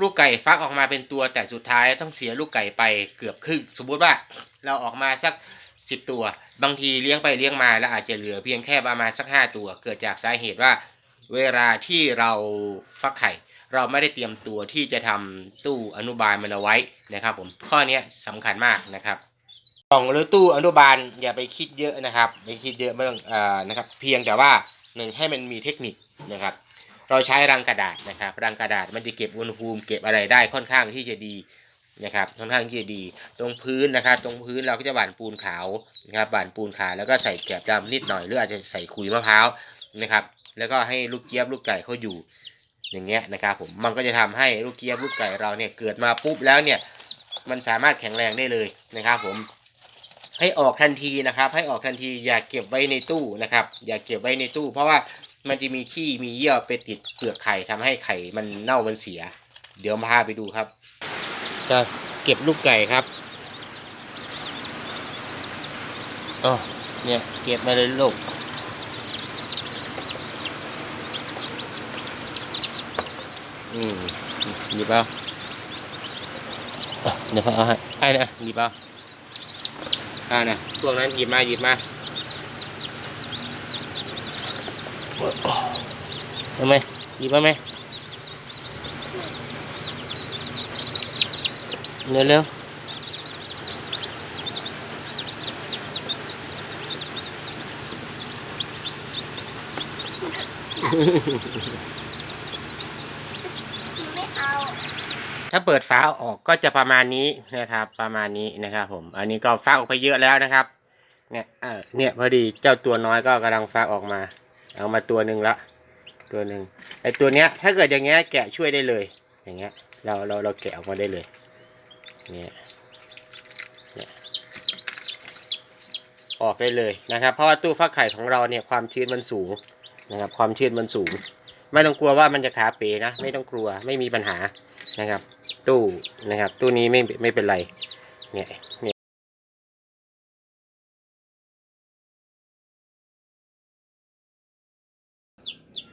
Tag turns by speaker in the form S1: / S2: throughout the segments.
S1: ลูกไก่ฟักออกมาเป็นตัวแต่สุดท้ายต้องเสียลูกไก่ไปเกือบครึ่งสมมุติว่าเราออกมาสัก 10 ตัว บางทีเลี้ยงไปเลี้ยงมาแล้วอาจจะเหลือเพียงแค่ประมาณสัก 5 ตัว เกิดจากสาเหตุว่า เวลาที่เราฟักไข่ เราไม่ได้เตรียมตัวที่จะทำตู้อนุบาลมันเอาไว้นะครับ ผมข้อนี้ยสำคัญมากนะครับกล่องหรือตู้อนุบาลอย่าไปคิดเยอะนะครับไม่คิดเยอะไม่ต้องอ่านะครับ เพียงแต่ว่าหนึ่งให้มันมีเทคนิคนะครับ เราใช้รังกระดาษนะครับรังกระดาษมันจะเก็บอุณหภูมิเก็บอะไรได้ค่อนข้างที่จะดีนะครับค่อนข้างที่จะดี ตรงพื้นนะครับ ตรงพื้นเราก็จะหว่านปูนขาวนะครับหว่านปูนขาวแล้วก็ใส่แกลบดำนิดหน่อยหรืออาจจะใส่ขุยมะพร้าวนะครับ แล้วก็ให้ลูกเจี๊ยบลูกไก่เขาอยู่อย่างเงี้ยนะครับผมมันก็จะทำให้ลูกเจี๊ยบลูกไก่เราเนี่ยเกิดมาปุ๊บแล้วเนี่ยมันสามารถแข็งแรงได้เลยนะครับผมให้ออกทันทีนะครับ ให้ออกทันทีอย่าเก็บไว้ในตู้นะครับ อย่าเก็บไว้ในตู้ เพราะว่า มันจะมีขี้มีเยี่ยวไปติดเปลือกไข่ทำให้ไข่มันเน่ามันเสีย เดี๋ยวมาพาไปดูครับ จะเก็บลูกไก่ครับอ๋อเนี่ยเก็บมาเลยลูกอืมหยิบเอาอะเดี๋ยวเขาเอาให้ให้นะหยิบเอาอ่านะพวกนั้นหยิบมาหยิบมา ทำไมหยิบมาไหมเร็วเร็ว
S2: ไม่เอา
S1: ถ้าเปิดฝาออกก็จะประมาณนี้นะครับ ประมาณนี้นะครับ ผม อันนี้ก็ฟักออกไปเยอะแล้วนะครับ เนี่ยเออเนี่ยพอดีเจ้าตัวน้อยก็กำลังฟักออกมา เอามาตัวหนึ่งละ ตัวหนึ่งไอตัวเนี้ย ถ้าเกิดอย่างเงี้ยแกะช่วยได้เลย อย่างเงี้ย เราเราเราแกะออกมาได้เลยเนี่ยเนี่ยออกได้เลยนะครับ เพราะว่าตู้ฟักไข่ของเราเนี่ยความชื้นมันสูงนะครับ ความชื้นมันสูง ไม่ต้องกลัวว่ามันจะขาเป๋นะ ไม่ต้องกลัวไม่มีปัญหานะครับ ตู้นะครับ ตู้นี้ไม่ไม่เป็นไรเนี่ย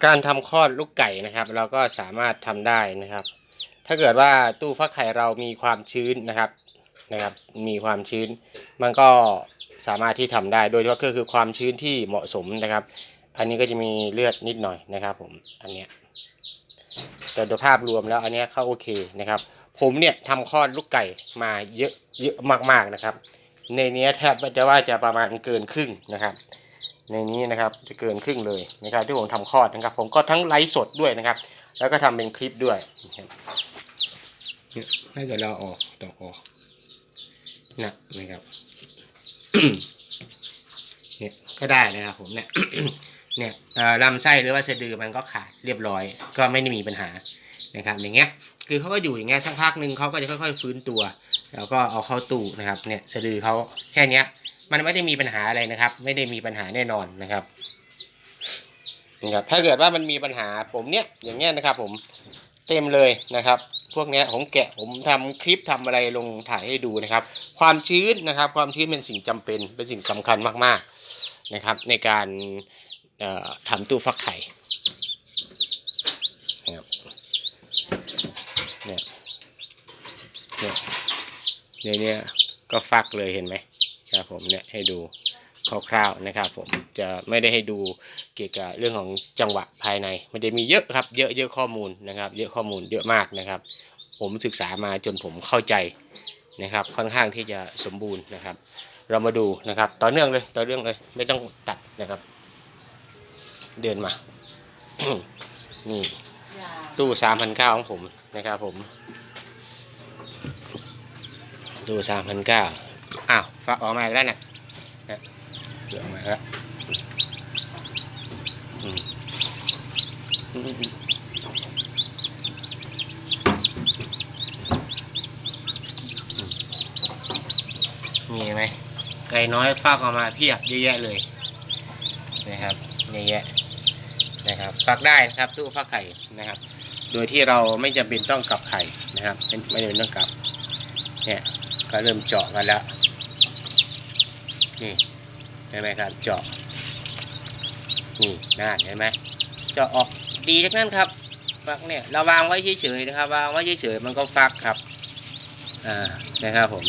S1: การทำคลอดลูกไก่นะครับ เราก็สามารถทำได้นะครับ ถ้าเกิดว่าตู้ฟักไข่เรามีความชื้นนะครับนะครับ มีความชื้น มันก็สามารถที่ทำได้ โดยเฉพาะก็คือความชื้นที่เหมาะสมนะครับ อันนี้ก็จะมีเลือดนิดหน่อยนะครับ ผมอันเนี้ยแต่โดยภาพรวมแล้วอันเนี้ยเข้าโอเคนะครับ ผมเนี่ยทำคลอดลูกไก่มาเยอะเยอะมากๆนะครับ ในเนี้ยแทบจะว่าจะประมาณเกินครึ่งนะครับ ในนี้นะครับจะเกินครึ่งเลยนะครับที่ผมทำคลอดนะครับ ผมก็ทั้งไลฟ์สดด้วยนะครับ แล้วก็ทำเป็นคลิปด้วยนะครับเนี่ยถ้าเกิดเราออกต่อออกนะนะครับเนี่ยก็ได้นะครับผมเนี่ยเนี่ยลำไส้หรือว่าสะดือมันก็ขาดเรียบร้อย ก็ไม่ได้มีปัญหานะครับอย่างเงี้ยคือเขาก็อยู่อย่างเงี้ยสักพักหนึ่งเขาก็จะค่อยๆฟื้นตัว แล้วก็เอาเข้าตู้นะครับเนี่ยสะดือเขาแค่เนี้ย มันไม่ได้มีปัญหาอะไรนะครับ ไม่ได้มีปัญหาแน่นอนนะครับนะครับ ถ้าเกิดว่ามันมีปัญหาผมเนี่ยอย่างเงี้ยนะครับ ผมเต็มเลยนะครับ พวกเนี้ยผมแกะผมทำคลิปทำอะไรลงถ่ายให้ดูนะครับ ความชื้นนะครับ ความชื้นเป็นสิ่งจำเป็นเป็นสิ่งสำคัญมากๆนะครับ ในการเอ่อทำตู้ฟักไข่นะครับเนี่ยเนี่ยเนี้ยก็ฟักเลยเห็นไหม ครับผมเนี่ยให้ดูคร่าวๆนะครับผมจะไม่ได้ให้ดูเกี่ยวกับเรื่องของจังหวะภายใน มันจะมีเยอะครับเยอะเยอะข้อมูลนะครับ เยอะข้อมูลเยอะมากนะครับ ผมศึกษามาจนผมเข้าใจนะครับ ค่อนข้างที่จะสมบูรณ์นะครับ เรามาดูนะครับต่อเนื่องเลยต่อเนื่องเลยไม่ต้องตัดนะครับ เดินมา นี่ตู้สามพันเก้าของผมนะครับผมตู้สามพันเก้า อ้าวฟักออกมาอีกแล้วเนี่ยเดี๋ยวออกมาแล้วมีไหมไก่น้อยฟักออกมาเพียบเยอะแยะเลยนะครับเยอะแยะนะครับฟักได้นะครับตู้ฟักไข่นะครับ โดยที่เราไม่จำเป็นต้องกลับไข่นะครับไม่ไม่จำเป็นต้องกลับเนี่ยก็เริ่มเจาะกันแล้ว นี่เห็นไหมครับเจาะนี่น่าเห็นไหมเจาะออกดีทั้งนั้นครับฟักเนี่ยเราวางไว้เฉยๆนะครับวางไว้เฉยๆมันก็ฟักครับอ่านะครับผม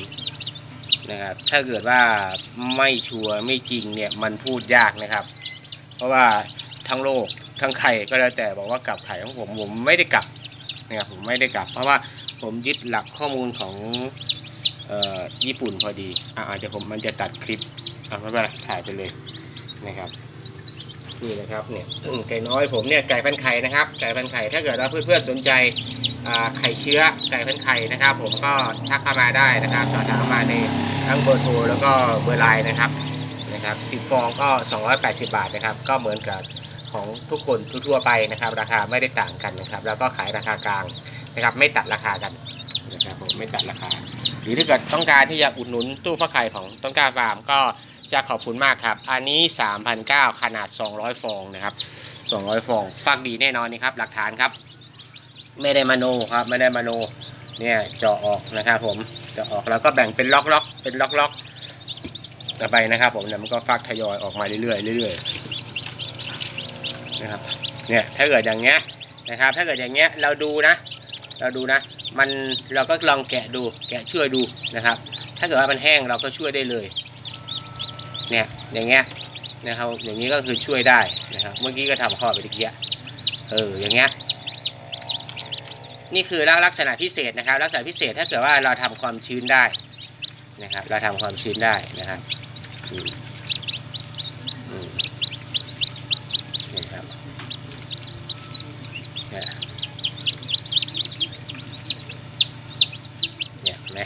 S1: นะครับถ้าเกิดว่าไม่ชัวร์ไม่จริงเนี่ยมันพูดยากนะครับ เพราะว่าทั้งโลกทั้งไข่ก็แล้วแต่บอกว่ากลับไข่ของผมผมไม่ได้กลับนะครับผมไม่ได้กลับ เพราะว่าผมยึดหลักข้อมูลของ ญี่ปุ่นพอดี อ่าจจะผมมันจะตัดคลิปอะไม่เป็นไรถ่ายไปเลยนะครับนี่นะครับเนี่ยไก่น้อยผมเนี่ยไก่พันไข่นะครับไก่พันไข่ถ้าเกิดว่าเพื่อนๆสนใจไข่เชื้อไก่พันไข่นะครับ ผมก็ทักเข้ามาได้นะครับสอบถามมาในทั้งเบอร์โทรแล้วก็เบอร์ไลน์นะครับนะครับ10ฟองก็ 280 บาทนะครับ ก็เหมือนกับของทุกคนทั่วไปนะครับ ราคาไม่ได้ต่างกันนะครับ แล้วก็ขายราคากลางนะครับ ไม่ตัดราคากัน นะครับผมไม่ตัดราคา หรือถ้าเกิดต้องการที่จะอุดหนุนตู้ฟักไข่ของต้นกล้าฟาร์มก็จะขอบคุณมากครับ อันนี้ 3,900 ขนาด 200 ฟองนะครับ 200 ฟองฟักดีแน่นอนนี่ครับ หลักฐานครับ ไม่ได้มโนครับ ไม่ได้มโน เนี่ยเจาะออกนะครับผมเจาะออกแล้วก็แบ่งเป็นล็อกๆ เป็นล็อกๆต่อไปนะครับ ผมเนี่ยมันก็ฟักทยอยออกมาเรื่อยๆเรื่อยๆนะครับ เนี่ยถ้าเกิดอย่างเงี้ยนะครับ ถ้าเกิดอย่างเงี้ยเราดูนะ เราดูนะ มันเราก็ลองแกะดูแกะช่วยดูนะครับ ถ้าเกิดว่ามันแห้งเราก็ช่วยได้เลยเนี่ยอย่างเงี้ยนะครับอย่างนี้ก็คือช่วยได้นะครับ เมื่อกี้ก็ทำข้อไปตะเกียเอออย่างเงี้ยนี่คือลักษณะพิเศษนะครับ ลักษณะพิเศษถ้าเกิดว่าเราทำความชื้นได้นะครับ เราทำความชื้นได้นะครับอืมอืมนี่ครับเนี่ยเนี่ยเห็นไหม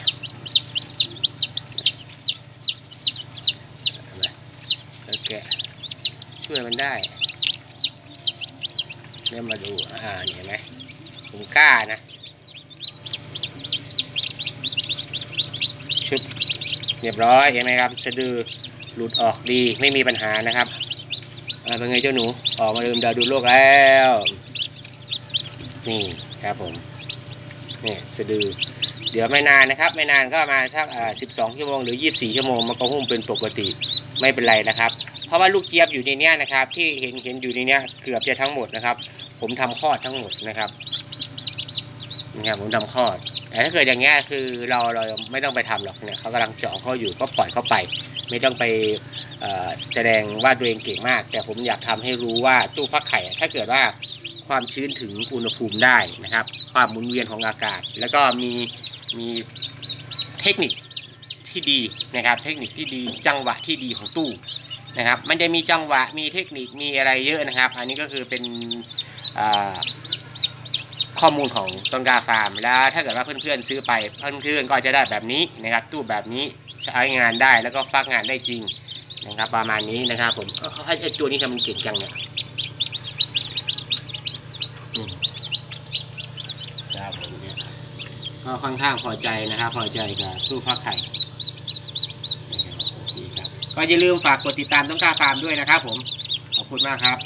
S1: เห็นไหม แล้วแกะช่วยมันได้เนี่ยมาดูอ่าเห็นไหมผมกล้านะชุบเรียบร้อยเห็นไหมครับสะดือหลุดออกดีไม่มีปัญหานะครับอ่าเป็นไงเจ้าหนูออกมาลืมดาวดูโลกแล้วนี่ครับผมนี่สะดือ เดี๋ยวไม่นานนะครับ ไม่นานก็มาสักอ่า12ชั่วโมงหรือ24ชั่วโมงมันก็หุ้มเป็นปกติไม่เป็นไรนะครับ ราะว่าลูกเจี๊ยบอยู่ในเนี้ยนะครับ ที่เห็นเห็นอยู่ในเนี้ยเกือบจะทั้งหมดนะครับ ผมทำคลอดทั้งหมดนะครับนะครับผมทำคลอดแต่ถ้าเกิดอย่างเงี้ยคือเราเราไม่ต้องไปทำหรอกเนี่ยเขากำลังเจาะเขาอยู่ก็ปล่อยเขาไป ไม่ต้องไปแสดงว่าตัวเองเก่งมาก แต่ผมอยากทำให้รู้ว่าตู้ฟักไข่ ถ้าเกิดว่าความชื้นถึงอุณหภูมิได้นะครับ ความหมุนเวียนของอากาศ แล้วก็มีมีเทคนิคที่ดีนะครับ เทคนิคที่ดีจังหวะที่ดีของตู้ นะครับ มันจะมีจังหวะมีเทคนิคมีอะไรเยอะนะครับ อันนี้ก็คือเป็นข้อมูลของต้นกาฟาร์ม แล้วถ้าเกิดว่าเพื่อนๆซื้อไปเพื่อนๆก็จะได้แบบนี้นะครับตู้แบบนี้ใช้งานได้แล้วก็ฟักงานได้จริงนะครับ ประมาณนี้นะครับผมเอ้าไอ้ไอ้ตัวนี้ทำมันเก่งจังเนี่ยครับผมเนี่ยก็ค่อนข้างพอใจนะครับ พอใจกับตู้ฟักไข่ ก็อย่าลืมฝากกดติดตามต้องกาฟาร์มด้วยนะครับผม ขอบคุณมากครับ